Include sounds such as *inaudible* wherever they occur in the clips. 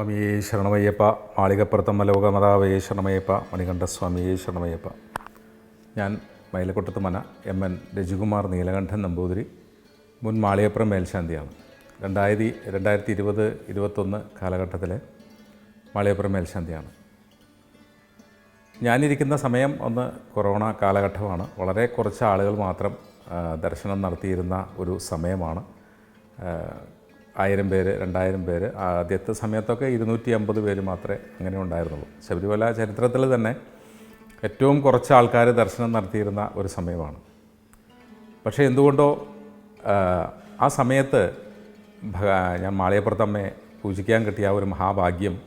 സ്വാമിയേ ശരണമയ്യപ്പ മാളികപ്പുറത്തമ്മ ലോകമതാവേ ശരണമയ്യപ്പ മണികണ്ഠസ്വാമിയേ ശരണമയ്യപ്പ. ഞാൻ മയിലക്കൊട്ടത്ത് മന എം എൻ രജികുമാർ നീലകണ്ഠൻ നമ്പൂതിരി മുൻ മാളികപ്പുറം മേൽശാന്തിയാണ്. രണ്ടായിരത്തി രണ്ടായിരത്തി ഇരുപത് ഇരുപത്തൊന്ന് കാലഘട്ടത്തിലെ മാളികപ്പുറം മേൽശാന്തിയാണ്. ഞാനിരിക്കുന്ന സമയം ഒന്ന് കൊറോണ കാലഘട്ടമാണ്. വളരെ കുറച്ച് ആളുകൾ മാത്രം ദർശനം നടത്തിയിരുന്ന ഒരു സമയമാണ്. ആയിരം പേര് രണ്ടായിരം പേര്. ആദ്യത്തെ സമയത്തൊക്കെ ഇരുന്നൂറ്റി അമ്പത് പേര് മാത്രമേ അങ്ങനെ ഉണ്ടായിരുന്നുള്ളൂ. ശബരിമല ചരിത്രത്തിൽ തന്നെ ഏറ്റവും കുറച്ച് ആൾക്കാർ ദർശനം നടത്തിയിരുന്ന ഒരു സമയമാണ്. പക്ഷേ എന്തുകൊണ്ടോ ആ, സമയത്ത് ഞാൻ മാളിയപ്പുറത്തമ്മയെ പൂജിക്കാൻ കിട്ടിയ ഒരു മഹാഭാഗ്യം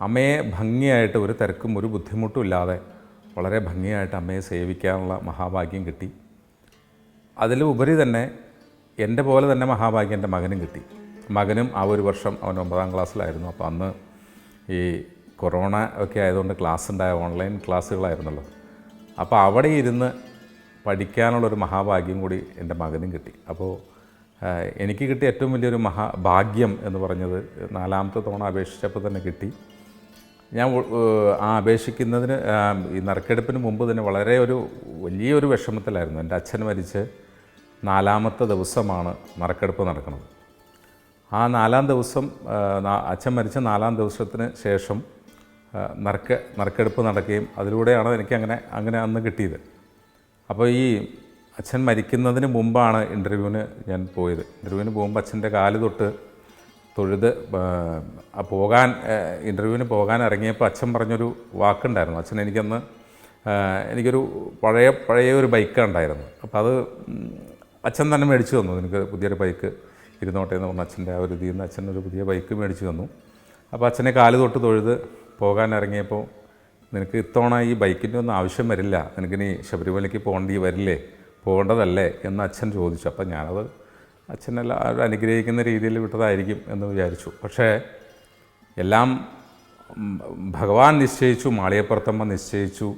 അമ്മയെ ഭംഗിയായിട്ട് ഒരു തിരക്കും ഒരു ബുദ്ധിമുട്ടും ഇല്ലാതെ വളരെ ഭംഗിയായിട്ട് അമ്മയെ സേവിക്കാനുള്ള മഹാഭാഗ്യം കിട്ടി. അതിലുപരി തന്നെ എന്റെ പോലെ തന്നെ മഹാഭാഗ്യം എന്റെ മകനും കിട്ടി. മകനും ആ ഒരു വർഷം അവൻ ഒമ്പതാം ക്ലാസ്സിലായിരുന്നു. അപ്പോൾ അന്ന് ഈ കൊറോണ ഒക്കെ ആയതുകൊണ്ട് ക്ലാസ് ഉണ്ടായ ഓൺലൈൻ ക്ലാസ്സുകളായിരുന്നല്ലോ. അപ്പോൾ അവിടെ ഇരുന്ന് പഠിക്കാനുള്ളൊരു മഹാഭാഗ്യം കൂടി എന്റെ മകനും കിട്ടി. അപ്പോൾ എനിക്ക് കിട്ടിയ ഏറ്റവും വലിയൊരു മഹാ ഭാഗ്യം എന്ന് പറഞ്ഞത് നാലാമത്തെ തവണ അപേക്ഷിച്ചപ്പോൾ തന്നെ കിട്ടി. ഞാൻ ആ അപേക്ഷിക്കുന്നതിന് ഈ നറുക്കെടുപ്പിന് മുമ്പ് തന്നെ വളരെ ഒരു വലിയൊരു വിഷമത്തിലായിരുന്നു. എന്റെ അച്ഛൻ മരിച്ച് നാലാമത്തെ ദിവസമാണ് നറുക്കെടുപ്പ് നടക്കുന്നത്. ആ നാലാം ദിവസം അച്ഛൻ മരിച്ച നാലാം ദിവസത്തിന് ശേഷം നറുക്ക് നറുക്കെടുപ്പ് നടക്കുകയും അതിലൂടെയാണ് എനിക്ക് അങ്ങനെ അങ്ങനെ അന്ന് കിട്ടിയത്. അപ്പോൾ ഈ അച്ഛൻ മരിക്കുന്നതിന് മുമ്പാണ് ഇന്റർവ്യൂവിന് ഞാൻ പോയത്. ഇന്റർവ്യൂവിന് പോകുമ്പോൾ അച്ഛന്റെ കാൽ തൊട്ട് തൊഴുത് പോകാൻ ഇന്റർവ്യൂവിന് പോകാൻ ഇറങ്ങിയപ്പോൾ അച്ഛൻ പറഞ്ഞൊരു വാക്കുണ്ടായിരുന്നു. അച്ഛൻ എനിക്കന്ന് എനിക്കൊരു പഴയ പഴയ ഒരു ബൈക്ക് ഉണ്ടായിരുന്നു അപ്പോൾ അത് അച്ഛൻ തന്നെ മേടിച്ചു തന്നു. എനിക്ക് പുതിയൊരു ബൈക്ക് ഇരുന്നോട്ടെ എന്ന് പറഞ്ഞ അച്ഛന്റെ ആ ഒരു ഇതിൽ നിന്ന് അച്ഛൻ ഒരു പുതിയ ബൈക്ക് മേടിച്ചു തന്നു. അപ്പോൾ അച്ഛനെ കാൽ തൊട്ട് തൊഴുത് പോകാൻ ഇറങ്ങിയപ്പോൾ നിനക്ക് ഇത്തവണ ഈ ബൈക്കിന്റെ ഒന്നും ആവശ്യം വരില്ല. നിനക്കിനി ശബരിമലയ്ക്ക് പോകേണ്ടി വരില്ലേ? പോകേണ്ടതല്ലേ എന്ന് അച്ഛൻ ചോദിച്ചു. അപ്പം ഞാനത് അച്ഛനെല്ലാം അനുഗ്രഹിക്കുന്ന രീതിയിൽ വിട്ടതായിരിക്കും എന്ന് വിചാരിച്ചു. പക്ഷേ എല്ലാം ഭഗവാൻ നിശ്ചയിച്ചു മാളിയപ്പുറത്തമ്മ നിശ്ചയിച്ചു.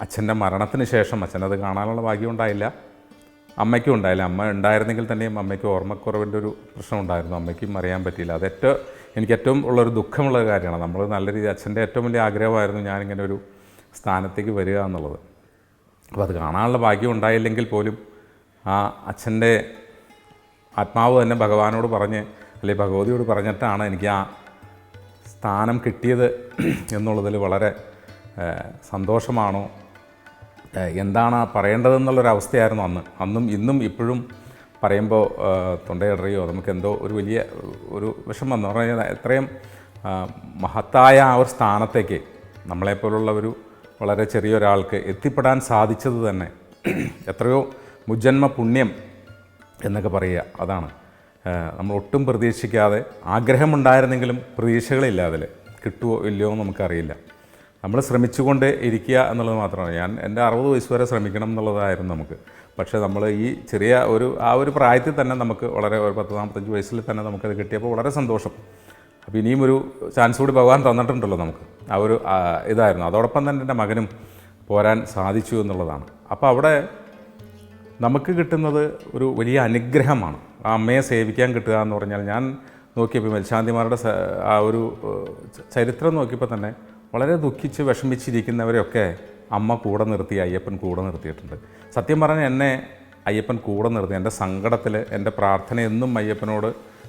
അച്ഛന്റെ മരണത്തിന് ശേഷം അച്ഛനത് കാണാനുള്ള ഭാഗ്യം ഉണ്ടായില്ല. അമ്മയ്ക്കും ഉണ്ടായില്ല. അമ്മ ഉണ്ടായിരുന്നെങ്കിൽ തന്നെയും അമ്മയ്ക്ക് ഓർമ്മക്കുറവിന്റെ ഒരു പ്രശ്നം ഉണ്ടായിരുന്നു. അമ്മയ്ക്കും അറിയാൻ പറ്റിയില്ല. അത് ഏറ്റവും എനിക്ക് ഏറ്റവും ഉള്ളൊരു ദുഃഖമുള്ള കാര്യമാണ്. നമ്മൾ നല്ല രീതിയിൽ അച്ഛന്റെ ഏറ്റവും വലിയ ആഗ്രഹമായിരുന്നു ഞാനിങ്ങനെ ഒരു സ്ഥാനത്തേക്ക് വരിക എന്നുള്ളത്. അപ്പോൾ അത് കാണാനുള്ള ഭാഗ്യം ഉണ്ടായില്ലെങ്കിൽ പോലും ആ അച്ഛന്റെ ആത്മാവ് തന്നെ ഭഗവാനോട് പറഞ്ഞ് അല്ലെങ്കിൽ ഭഗവതിയോട് പറഞ്ഞിട്ടാണ് എനിക്ക് ആ സ്ഥാനം കിട്ടിയത് എന്നുള്ളതിൽ വളരെ സന്തോഷമാണോ എന്താണ് പറയേണ്ടതെന്നുള്ളൊരവസ്ഥയായിരുന്നു അന്ന്. അന്നും ഇന്നും ഇപ്പോഴും പറയുമ്പോൾ തൊണ്ടയിടറിയോ നമുക്ക് എന്തോ ഒരു വലിയ ഒരു വിഷമം എന്ന് പറഞ്ഞാൽ എത്രയും മഹത്തായ ആ ഒരു സ്ഥാനത്തേക്ക് നമ്മളെപ്പോലുള്ള ഒരു വളരെ ചെറിയൊരാൾക്ക് എത്തിപ്പെടാൻ സാധിച്ചത് തന്നെ എത്രയോ മുജന്മ പുണ്യം എന്നൊക്കെ പറയുക അതാണ്. നമ്മൾ ഒട്ടും പ്രതീക്ഷിക്കാതെ ആഗ്രഹമുണ്ടായിരുന്നെങ്കിലും പ്രതീക്ഷകളില്ല അതിൽ. കിട്ടുമോ ഇല്ലയോ എന്ന് നമുക്കറിയില്ല. നമ്മൾ ശ്രമിച്ചുകൊണ്ട് ഇരിക്കുക എന്നുള്ളത് മാത്രമാണ്. ഞാൻ എന്റെ അറുപത് വയസ്സ് വരെ ശ്രമിക്കണം എന്നുള്ളതായിരുന്നു നമുക്ക്. പക്ഷേ നമ്മൾ ഈ ചെറിയ ഒരു ആ ഒരു പ്രായത്തിൽ തന്നെ നമുക്ക് വളരെ ഒരു പത്ത് നാൽപ്പത്തഞ്ച് വയസ്സിൽ തന്നെ നമുക്കത് കിട്ടിയപ്പോൾ വളരെ സന്തോഷം. അപ്പോൾ ഇനിയും ഒരു ചാൻസ് കൂടി ഭഗവാൻ തന്നിട്ടുണ്ടല്ലോ നമുക്ക്. ആ ഒരു ഇതായിരുന്നു. അതോടൊപ്പം തന്നെ എന്റെ മകനും പോരാൻ സാധിച്ചു എന്നുള്ളതാണ്. അപ്പോൾ അവിടെ നമുക്ക് കിട്ടുന്നത് ഒരു വലിയ അനുഗ്രഹമാണ്. ആ അമ്മയെ സേവിക്കാൻ കിട്ടുക എന്ന് പറഞ്ഞാൽ ഞാൻ നോക്കിയപ്പോൾ മേൽശാന്തിമാരുടെ ആ ഒരു ചരിത്രം നോക്കിയപ്പോൾ തന്നെ വളരെ ദുഃഖിച്ച് വിഷമിച്ചിരിക്കുന്നവരെയൊക്കെ അമ്മ കൂടെ നിർത്തി അയ്യപ്പൻ കൂടെ നിർത്തിയിട്ടുണ്ട്. സത്യം പറഞ്ഞാൽ എന്നെ അയ്യപ്പൻ കൂടെ നിർത്തി എന്റെ സങ്കടത്തിൽ എന്റെ പ്രാർത്ഥന എന്നും അയ്യപ്പനോട്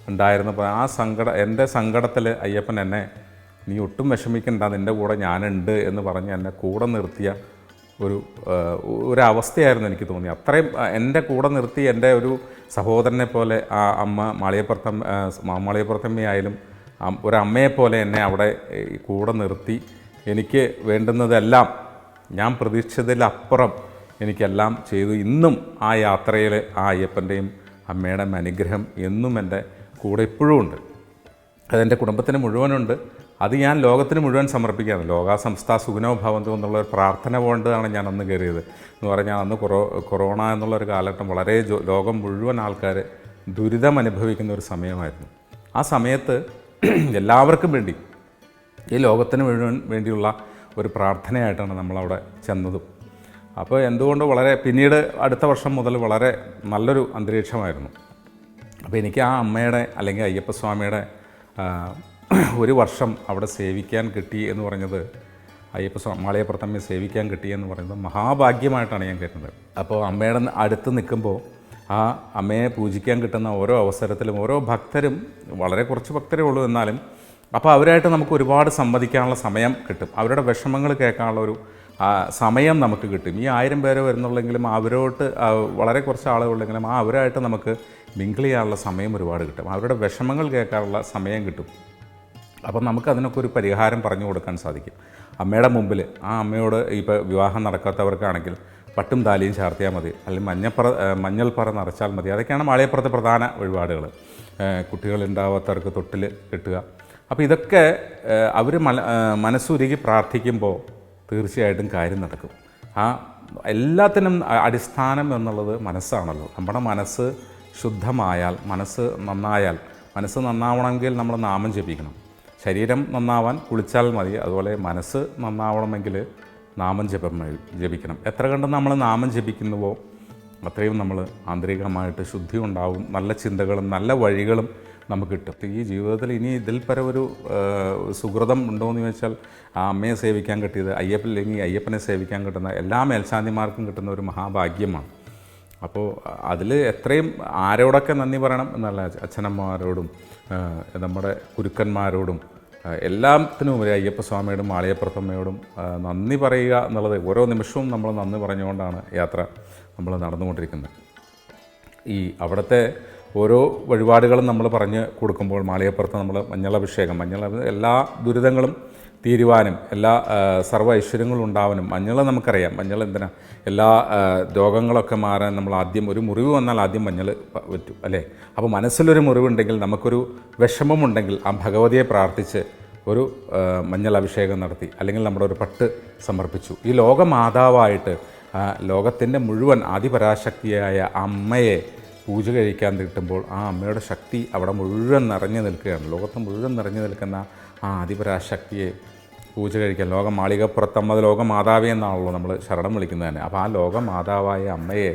ഉണ്ടായിരുന്നപ്പോൾ ആ സങ്കട എന്റെ സങ്കടത്തിൽ അയ്യപ്പൻ എന്നെ നീ ഒട്ടും വിഷമിക്കണ്ട നിന്റെ കൂടെ ഞാനുണ്ട് എന്ന് പറഞ്ഞ് എന്നെ കൂടെ നിർത്തിയ ഒരു ഒരവസ്ഥയായിരുന്നു എനിക്ക് തോന്നി. അത്രയും എന്റെ കൂടെ നിർത്തി എന്റെ ഒരു സഹോദരനെ പോലെ ആ അമ്മ മാളിയപ്പുറത്തം മാളിയപ്പുറത്തമ്മയായാലും ഒരമ്മയെപ്പോലെ എന്നെ അവിടെ കൂടെ നിർത്തി. എനിക്ക് വേണ്ടുന്നതെല്ലാം ഞാൻ പ്രതീക്ഷിച്ചതിലപ്പുറം എനിക്കെല്ലാം ചെയ്തു. ഇന്നും ആ യാത്രയിൽ ആ അയ്യപ്പന്റെയും അമ്മയുടെയും അനുഗ്രഹം എന്നും എന്റെ കൂടെ ഇപ്പോഴും ഉണ്ട്. അതെന്റെ കുടുംബത്തിന് മുഴുവനുണ്ട്. അത് ഞാൻ ലോകത്തിന് മുഴുവൻ സമർപ്പിക്കുകയാണ്. ലോക സംസ്ഥാ സുഖനോ ഭവന്തു എന്നുള്ള ഒരു പ്രാർത്ഥന കൊണ്ടാണ് ഞാൻ അന്ന് കയറിയത്. എന്ന് പറഞ്ഞാൽ അന്ന് കൊറോ കൊറോണ എന്നുള്ളൊരു കാലഘട്ടം വളരെ ലോകം മുഴുവൻ ആൾക്കാർ ദുരിതം അനുഭവിക്കുന്ന ഒരു സമയമായിരുന്നു. ആ സമയത്ത് *clears throat* എല്ലാവർക്കും വേണ്ടി ഈ ലോകത്തിന് മുഴുവൻ വേണ്ടിയുള്ള ഒരു പ്രാർത്ഥനയായിട്ടാണ് നമ്മളവിടെ ചെന്നതും. അപ്പോൾ എന്തുകൊണ്ട് വളരെ പിന്നീട് അടുത്ത വർഷം മുതൽ വളരെ നല്ലൊരു അന്തരീക്ഷമായിരുന്നു. അപ്പോൾ എനിക്ക് ആ അമ്മയുടെ അല്ലെങ്കിൽ അയ്യപ്പസ്വാമിയുടെ *clears throat* ഒരു വർഷം അവിടെ സേവിക്കാൻ കിട്ടി എന്ന് പറഞ്ഞത് അയ്യപ്പ സ്വാമി മാളിയപ്പുറത്തമ്മയെ സേവിക്കാൻ കിട്ടി എന്ന് പറയുന്നത് മഹാഭാഗ്യമായിട്ടാണ് ഞാൻ കരുതുന്നത്. അപ്പോൾ അമ്മയുടെ അടുത്ത് നിൽക്കുമ്പോൾ ആ അമ്മയെ പൂജിക്കാൻ കിട്ടുന്ന ഓരോ അവസരത്തിലും ഓരോ ഭക്തരും വളരെ കുറച്ച് ഭക്തരേ ഉള്ളൂ എന്നാലും അപ്പോൾ അവരായിട്ട് നമുക്ക് ഒരുപാട് സംവദിക്കാനുള്ള സമയം കിട്ടും. അവരുടെ വിഷമങ്ങൾ കേൾക്കാനുള്ള ഒരു സമയം നമുക്ക് കിട്ടും. ഈ ആയിരം പേര് വരുന്നുള്ളെങ്കിലും അവരോട്ട് വളരെ കുറച്ച് ആളുകളുണ്ടെങ്കിലും ആ അവരായിട്ട് നമുക്ക് മിങ്കിൾ ചെയ്യാനുള്ള സമയം ഒരുപാട് കിട്ടും. അവരുടെ വിഷമങ്ങൾ കേൾക്കാനുള്ള സമയം കിട്ടും. അപ്പം നമുക്ക് അതിനൊക്കെ ഒരു പരിഹാരം പറഞ്ഞു കൊടുക്കാൻ സാധിക്കും. അമ്മയുടെ മുമ്പിൽ ആ അമ്മയോട് ഇപ്പോൾ വിവാഹം നടക്കാത്തവർക്കാണെങ്കിൽ പട്ടും താലിയും ചാർത്തിയാൽ മതി. അല്ലെങ്കിൽ മഞ്ഞപ്പറ മഞ്ഞൾപ്പറ നിറച്ചാൽ മതി. അതൊക്കെയാണ് മാളിയപ്പുറത്തെ പ്രധാന വഴിപാടുകൾ കുട്ടികളുണ്ടാവാത്തവർക്ക് തൊട്ടിൽ കിട്ടുക. അപ്പോൾ ഇതൊക്കെ അവർ മല മനസ്സുരുകി പ്രാർത്ഥിക്കുമ്പോൾ തീർച്ചയായിട്ടും കാര്യം നടക്കും. ആ എല്ലാത്തിനും അടിസ്ഥാനം എന്നുള്ളത് മനസ്സാണല്ലോ. നമ്മുടെ മനസ്സ് ശുദ്ധമായാൽ മനസ്സ് നന്നായാൽ മനസ്സ് നന്നാവണമെങ്കിൽ നമ്മൾ നാമം ജപിക്കണം. ശരീരം നന്നാവാൻ കുളിച്ചാൽ മതി. അതുപോലെ മനസ്സ് നന്നാവണമെങ്കിൽ നാമം ജപം ജപിക്കണം. എത്ര കണ്ട് നമ്മൾ നാമം ജപിക്കുന്നുവോ അത്രയും നമ്മൾ ആന്തരികമായിട്ട് ശുദ്ധി ഉണ്ടാവും നല്ല ചിന്തകളും നല്ല വഴികളും നമുക്ക് കിട്ടും. ഈ ജീവിതത്തിൽ ഇനി ഇതിൽ പരം ഒരു സുഹൃതം ഉണ്ടോ എന്ന് ചോദിച്ചാൽ ആ അമ്മയെ സേവിക്കാൻ കിട്ടിയത് അയ്യപ്പൻ അല്ലെങ്കിൽ അയ്യപ്പനെ സേവിക്കാൻ കിട്ടുന്ന എല്ലാ മേൽശാന്തിമാർക്കും കിട്ടുന്ന ഒരു മഹാഭാഗ്യമാണ്. അപ്പോൾ അതിൽ എത്രയും ആരോടൊക്കെ നന്ദി പറയണം എന്നല്ല അച്ഛനമ്മമാരോടും നമ്മുടെ ഗുരുക്കന്മാരോടും ആ, എല്ലാത്തിനും ഒരു അയ്യപ്പസ്വാമിയോടും മാളിയപ്പുറത്തമ്മയോടും നന്ദി പറയുക എന്നുള്ളത് ഓരോ നിമിഷവും നമ്മൾ നന്ദി പറഞ്ഞുകൊണ്ടാണ് യാത്ര നമ്മൾ നടന്നുകൊണ്ടിരിക്കുന്നത്. ഈ അവിടുത്തെ ഓരോ വഴിപാടുകളും നമ്മൾ പറഞ്ഞ് കൊടുക്കുമ്പോൾ മാളിയപ്പുറത്ത് നമ്മൾ മഞ്ഞളഭിഷേകം മഞ്ഞളഭിഷേകം എല്ലാ ദുരിതങ്ങളും തീരുവാനും എല്ലാ സർവ ഐശ്വര്യങ്ങളും ഉണ്ടാവാനും മഞ്ഞൾ നമുക്കറിയാം. മഞ്ഞൾ എന്തിനാ? എല്ലാ രോഗങ്ങളൊക്കെ മാറാൻ നമ്മൾ ആദ്യം ഒരു മുറിവ് വന്നാൽ ആദ്യം മഞ്ഞൾ പറ്റും അല്ലേ? അപ്പോൾ മനസ്സിലൊരു മുറിവുണ്ടെങ്കിൽ നമുക്കൊരു വിഷമമുണ്ടെങ്കിൽ ആ ഭഗവതിയെ പ്രാർത്ഥിച്ച് ഒരു മഞ്ഞൾ അഭിഷേകം നടത്തി. അല്ലെങ്കിൽ നമ്മുടെ ഒരു പട്ട് സമർപ്പിച്ചു. ഈ ലോകമാതാവായിട്ട് ലോകത്തിന്റെ മുഴുവൻ ആദിപരാശക്തിയായ അമ്മയെ പൂജ കഴിക്കാൻ കിട്ടുമ്പോൾ ആ അമ്മയുടെ ശക്തി അവിടെ മുഴുവൻ നിറഞ്ഞു നിൽക്കുകയാണ്. ലോകത്ത് മുഴുവൻ നിറഞ്ഞു നിൽക്കുന്ന ആ അതിപരാശക്തിയെ പൂജ കഴിക്കുക ലോക ലോകമാതാവേ ലോകമാതാവി എന്നാണല്ലോ നമ്മൾ ശരണം വിളിക്കുന്നത് തന്നെ. അപ്പോൾ ആ ലോകമാതാവായ അമ്മയെ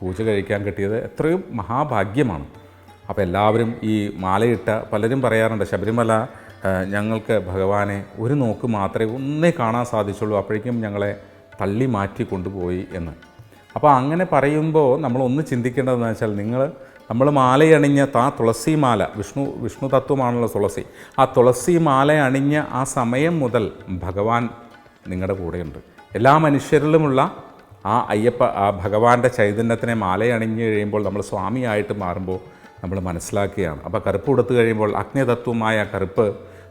പൂജ കഴിക്കാൻ കിട്ടിയത് എത്രയും മഹാഭാഗ്യമാണ്. അപ്പോൾ എല്ലാവരും ഈ മാലയിട്ട പലരും പറയാറുണ്ട് ശബരിമല ഞങ്ങൾക്ക് ഭഗവാനെ ഒരു നോക്ക് മാത്രമേ ഒന്നേ കാണാൻ സാധിച്ചുള്ളൂ. അപ്പോഴേക്കും ഞങ്ങളെ തള്ളി മാറ്റി കൊണ്ടുപോയി എന്ന്. അപ്പോൾ അങ്ങനെ പറയുമ്പോൾ നമ്മൾ ഒന്ന് ചിന്തിക്കേണ്ടതെന്ന് വെച്ചാൽ നിങ്ങൾ നമ്മൾ മാലയണിഞ്ഞ ആ തുളസി മാല വിഷ്ണു വിഷ്ണു തത്വമാണല്ലോ തുളസി. ആ തുളസി മാല അണിഞ്ഞ ആ സമയം മുതൽ ഭഗവാൻ നിങ്ങളുടെ കൂടെയുണ്ട്. എല്ലാ മനുഷ്യരിലുമുള്ള ആ അയ്യപ്പ ആ ഭഗവാന്റെ ചൈതന്യത്തിനെ മാലയണിഞ്ഞ് കഴിയുമ്പോൾ നമ്മൾ സ്വാമിയായിട്ട് മാറുമ്പോൾ നമ്മൾ മനസ്സിലാക്കുകയാണ് അപ്പോൾ കറുപ്പ് കൊടുത്തു കഴിയുമ്പോൾ അഗ്നിതത്വമായ കറുപ്പ്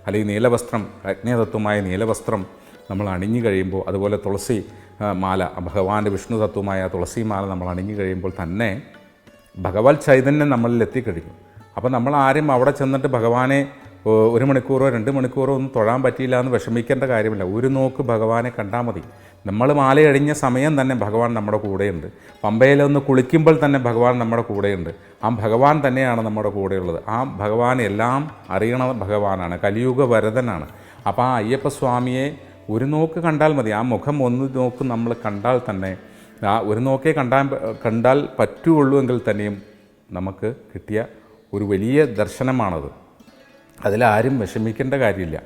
അല്ലെങ്കിൽ നീലവസ്ത്രം അഗ്നിതത്വമായ നീലവസ്ത്രം നമ്മൾ അണിഞ്ഞു കഴിയുമ്പോൾ അതുപോലെ തുളസി മാല ഭഗവാന്റെ വിഷ്ണു തത്വമായ തുളസി മാല നമ്മൾ അണിഞ്ഞു കഴിയുമ്പോൾ തന്നെ ഭഗവത് ചൈതന്യം നമ്മളിൽ എത്തിക്കഴിഞ്ഞു. അപ്പോൾ നമ്മൾ ആരും അവിടെ ചെന്നിട്ട് ഭഗവാനെ ഒരു മണിക്കൂറോ രണ്ട് മണിക്കൂറോ ഒന്നും തൊഴാൻ പറ്റിയില്ല എന്ന് വിഷമിക്കേണ്ട കാര്യമില്ല. ഒരു നോക്ക് ഭഗവാനെ കണ്ടാൽ മതി. നമ്മൾ മാലയഴിഞ്ഞ സമയം തന്നെ ഭഗവാൻ നമ്മുടെ കൂടെയുണ്ട്. പമ്പയിലൊന്ന് കുളിക്കുമ്പോൾ തന്നെ ഭഗവാൻ നമ്മുടെ കൂടെയുണ്ട്. ആ ഭഗവാൻ തന്നെയാണ് നമ്മുടെ കൂടെയുള്ളത്. ആ ഭഗവാൻ എല്ലാം അറിയണ ഭഗവാനാണ്. കലിയുഗ വരതനാണ് അപ്പോൾ ആ അയ്യപ്പസ്വാമിയെ ഒരു നോക്ക് കണ്ടാൽ മതി. ആ മുഖം ഒന്ന് നോക്ക് നമ്മൾ കണ്ടാൽ തന്നെ ആ ഒരു നോക്കേ കണ്ടാൽ കണ്ടാൽ പറ്റുള്ളൂ എങ്കിൽ തന്നെയും നമുക്ക് കിട്ടിയ ഒരു വലിയ ദർശനമാണത്. അതിലാരും വിഷമിക്കേണ്ട കാര്യമില്ല.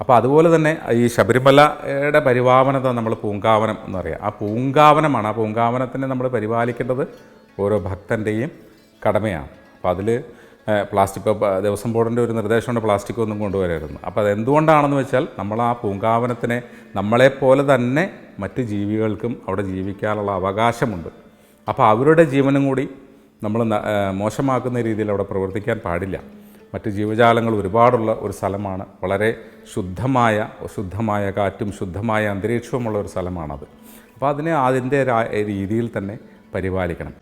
അപ്പോൾ അതുപോലെ തന്നെ ഈ ശബരിമലയുടെ പരിപാവനത നമ്മൾ പൂങ്കാവനം എന്ന് പറയാം. ആ പൂങ്കാവനമാണ് ആ പൂങ്കാവനത്തിനെ നമ്മൾ പരിപാലിക്കേണ്ടത് ഓരോ ഭക്തന്റെയും കടമയാണ്. അപ്പോൾ അതിൽ പ്ലാസ്റ്റിക് ദേവസ്വം ബോർഡിന്റെ ഒരു നിർദ്ദേശമുണ്ട് പ്ലാസ്റ്റിക് ഒന്നും കൊണ്ടുവരരുത് അപ്പോൾ അതെന്തുകൊണ്ടാണെന്ന് വെച്ചാൽ നമ്മൾ ആ പൂങ്കാവനത്തിനെ നമ്മളെപ്പോലെ തന്നെ മറ്റ് ജീവികൾക്കും അവിടെ ജീവിക്കാനുള്ള അവകാശമുണ്ട്. അപ്പോൾ അവരുടെ ജീവനും കൂടി നമ്മൾ മോശമാക്കുന്ന രീതിയിൽ അവിടെ പ്രവർത്തിക്കാൻ പാടില്ല. മറ്റ് ജീവജാലങ്ങൾ ഒരുപാടുള്ള ഒരു സ്ഥലമാണ്. വളരെ ശുദ്ധമായ ശുദ്ധമായ കാറ്റും ശുദ്ധമായ അന്തരീക്ഷവുമുള്ള ഒരു സ്ഥലമാണത്. അപ്പോൾ അതിനെ അതിന്റെ രീതിയിൽ തന്നെ പരിപാലിക്കണം.